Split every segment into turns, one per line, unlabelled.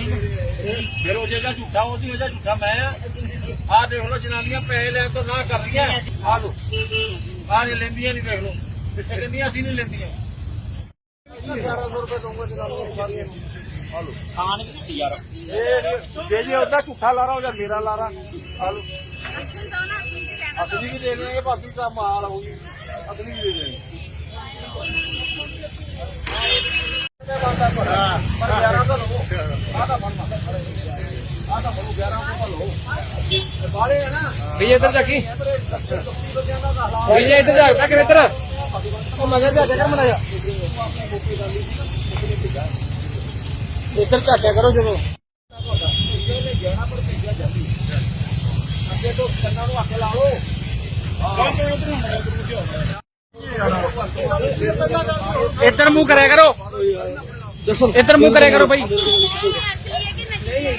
ਫਿਰ ਉਹ ਜਿਹੜਾ ਝੂਠਾ, ਉਹ ਸੀ ਉਹਦਾ ਝੂਠਾ ਮੈਂ ਆ। ਆਹ ਦੇਖ ਲਓ ਜਨਾਨੀਆਂ ਪੈਸੇ ਲੈ ਤੋਂ ਨਾ ਕਰ ਰਹੀਆਂ। ਆ ਲੋ ਆਹ ਨਹੀਂ ਲੈਂਦੀਆਂ ਨਹੀਂ ਦੇਖ ਲਓ। ਇਹ ਕਹਿੰਦੀਆਂ, ਅਸੀਂ ਨਹੀਂ ਲੈਂਦੀਆਂ। 1100 ਰੁਪਏ ਦਊਂਗਾ ਜਨਾਨੀਆਂ ਨੂੰ ਸਾਰੀਆਂ ਆ ਲੋ
ਖਾਣ ਵੀ ਦਿੱਤੀ ਯਾਰ।
ਇਹ ਜੇ ਜੇ ਉਹਦਾ ਝੂਠਾ ਲਾਰਾ ਹੋ ਜਾਂ, ਮੇਰਾ ਲਾਰਾ। ਆ ਲੋ ਅਸਲੀ ਵੀ ਦੇ ਦੇਣਗੇ ਬਾਕੀ ਤਾਂ ਮਾਲ ਹੋਊਗੀ ਅਸਲੀ ਵੀ ਦੇ ਦੇਣਗੇ ਪਰ 11 ਤਾਂ ਲਵੋ ਆਹ ਤਾਂ ਫੜਨਾ ਆਹ ਤਾਂ ਫੜੋ 11 ਤੋਂ ਲਵੋ
ਇੱਧਰ ਜਾ ਕੀ।
ਭਈਆ
ਭਈਆ ਇੱਧਰ ਜਾ ਤਾਂ ਕਿ ਇੱਧਰ। ਉਹ ਮਗਰ ਜਾ ਕੇ ਮਨਾਇਆ ਇੱਧਰ ਝਾਕਿਆ ਕਰੋ ਜਦੋਂ।
ਅੱਗੇ ਤੋਂ ਕੰਨਾਂ ਨੂੰ ਹੱਥ ਲਾ ਲਓ
ਇੱਧਰ ਮੂੰਹ ਕਰਿਆ ਕਰੋ। ਇੱਧਰ ਮੂੰਹ ਕਰਿਆ ਕਰੋ ਭਾਈ
ਨਹੀਂ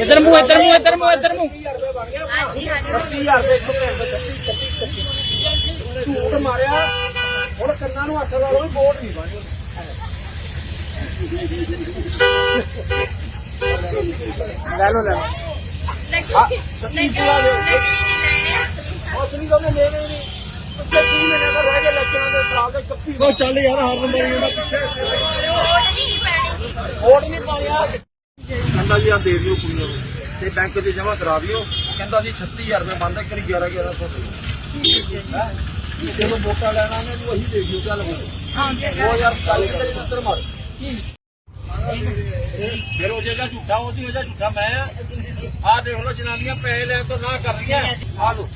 ਇੱਧਰ ਮੂੰਹ ਇੱਧਰ ਮੂੰਹ ਇੱਧਰ ਮੂੰਹ ਇੱਧਰ ਮੂੰਹ।
ਹਾਂਜੀ ਹਾਂਜੀ।
30000 ਦੇ ਇੱਕ ਭੈਣ ਦਾ 36 36 ਝੂਠ ਮਾਰਿਆ। ਹੁਣ ਕੰਨਾਂ ਨੂੰ ਹੱਥ ਲਾ ਲਓ ਬੋਰਡ ਨਹੀਂ ਬਣੀ ਲੈ ਲਓ ਲੈ ਲਓ।
ਨਕਲੀ ਨਕਲੀ ਨਹੀਂ ਲੈਣੇ।
ਉਸ ਨਹੀਂ ਕਹਿੰਦੇ ਲੈ ਨਹੀਂ। ਉਹ ਚੱਲ ਯਾਰ ਹਰ ਨੰਬਰ ਇਹਦਾ ਪਿੱਛੇ
ਵੋਟ ਨਹੀਂ ਪੈਣੀ।
ਵੋਟ ਨਹੀਂ ਪਾਇਆ ਕਹਿੰਦਾ ਜੀ ਆ ਦੇ ਦਿਓ ਕੁੜੀਆਂ ਨੂੰ। ਤੇ ਬੈਂਕ 'ਚ ਜਮ੍ਹਾਂ ਕਰਾ ਦਿਓ। ਕਹਿੰਦਾ ਜੀ 36000 ਰੁਪਏ ਬੰਦ ਕਰੀ 11 1100 ਰੁਪਏ ਜਦੋਂ ਵੋਟਾਂ ਲੈਣਾ ਨੇ ਤੂੰ ਉਹੀ ਦੇ ਦਿਓ ਚੱਲ ਹੋ ਉਹ ਯਾਰ ਕੱਲ ਤੇ ਚਿੱਤਰ ਮਾਰ। ਫਿਰ ਉਹ ਜਿਹੜਾ ਝੂਠਾ ਉਹ ਸੀ ਉਹਦਾ ਝੂਠਾ ਮੈਂ ਆ। ਆਹ ਦੇਖ ਲਓ ਜਨਾਨੀਆਂ ਪੈਸੇ ਲੈ ਤੋਂ ਨਾ ਕਰ ਰਹੀਆਂ। ਆ ਲੋ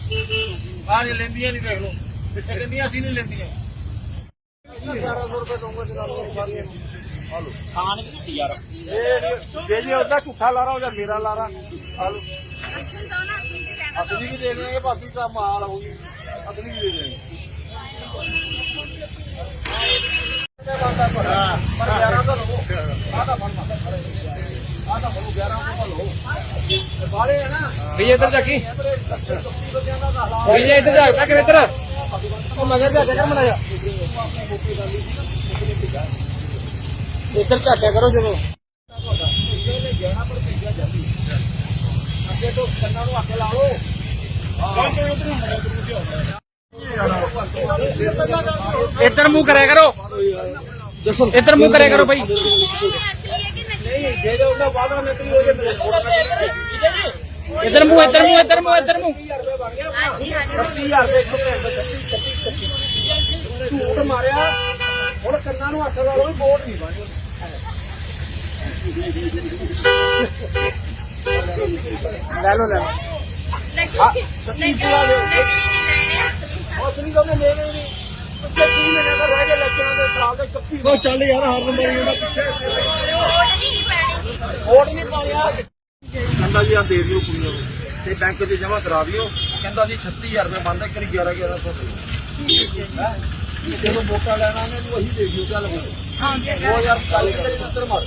ਆਹ ਨਹੀਂ ਲੈਂਦੀਆਂ ਨਹੀਂ ਦੇਖ ਇਹ ਕਹਿੰਦੀਆਂ ਅਸੀਂ ਨਹੀਂ ਲੈਂਦੀਆਂ 1100 ਰੁਪਏ ਦਊਂਗਾ ਜਨਾਨੀਆਂ ਨੂੰ ਸਾਰੀਆਂ ਨੂੰ ਆ ਲੋ
ਖਾਣ ਵੀ ਯਾਰ।
ਜੇ ਜੇ ਉਹਦਾ ਝੂਠਾ ਲਾਰਾ ਹੋ ਜਾਂ ਮੇਰਾ ਲਾਰਾ। ਆ ਲੋ ਅਸਲੀ ਵੀ ਦੇ ਦੇਣਗੇ ਬਾਕੀ ਤਾਂ ਮਾਲ ਹੋਊਗੀ ਅਸਲੀ ਵੀ ਦੇ ਦੇਣਗੇ ਪਰ 11 ਤਾਂ ਲਵੋ। ਆਹ ਤਾਂ ਫੜਨਾ ਆਹ ਤਾਂ ਫੜੋ 11 ਤੋਂ ਲਵੋ। ਬਾਲੇ ਹੈ ਨਾ।
ਭਈਆ ਇੱਧਰ ਜਾ ਕੀ।
ਭਈਆ
ਇੱਧਰ ਜਾ ਤਾਂ ਕਿ ਇੱਧਰ ਉਹ ਮਗਰ ਜਾ ਕੇ ਮਨਾਇਆ ਇੱਧਰ ਝਾਕਿਆ ਕਰੋ ਜਦੋਂ।
ਅੱਗੇ ਤੋਂ ਕੰਨਾਂ ਨੂੰ ਹੱਥ ਲਾ ਲਓ
ਇੱਧਰ ਮੂੰਹ ਕਰਿਆ ਕਰੋ। ਇੱਧਰ ਮੂੰਹ ਕਰਿਆ ਕਰੋ ਭਾਈ
ਅਸਲੀ ਹੈ ਕਿ
ਉਹਨਾਂ ਵਾਦਾ ਨਿਕਲੀ ਉਹਦੇ ਮੇਰੇ
ਇੱਧਰ ਮੂੰਹ ਇੱਧਰ ਮੂੰਹ ਇੱਧਰ ਮੂੰਹ ਇੱਧਰ ਮੂੰਹ।
ਹਾਂਜੀ ਹਾਂਜੀ।
30000 ਦੇ ਇੱਕ ਭੈਣ ਦਾ 36 36 ਝੂਠ ਮਾਰਿਆ। ਹੁਣ ਕੰਨਾਂ ਨੂੰ ਹੱਥ ਲਾ ਲਓ ਬੋਰਡ ਨਹੀਂ ਬਣੀ ਲੈ ਲਓ ਲੈ ਲਓ।
ਨਕਲੀ ਨਹੀਂ ਲੈਣੇ
ਉਸ ਨਹੀਂ ਕਹਿੰਦੇ ਲੈ ਨਹੀਂ ਪਿੱਛੇ ਕੀ ਮਹੀਨੇ ਦਾ ਰਹਿ ਗਏ ਲੱਛਣਾਂ ਦੇ ਸਾਲ ਦੇ ਕੱਪੀ ਉਹ ਚੱਲ ਯਾਰ ਹਰ ਨੰਬਰ ਇਹਦਾ ਪਿੱਛੇ
ਵੋਟ ਨਹੀਂ ਪੈਣੀ।
ਵੋਟ ਨਹੀਂ ਪਾਇਆ ਕਹਿੰਦਾ ਜੀ ਆ ਦੇ ਦਿਓ ਕੁੜੀਆਂ ਨੂੰ। ਤੇ ਬੈਂਕ 'ਚ ਜਮ੍ਹਾਂ ਕਰਾ ਦਿਓ। ਕਹਿੰਦਾ ਜੀ 36000 ਰੁਪਏ ਬੰਦ ਕਰੀ 11 1100 ਰੁਪਏ ਜਦੋਂ ਵੋਟਾਂ ਲੈਣਾ ਨੇ ਤੂੰ ਉਹੀ ਦੇ ਦਿਓ ਚੱਲ ਉਹ ਯਾਰ ਕੱਲ ਤੇ ਚਿੱਤਰ ਮਾਰ।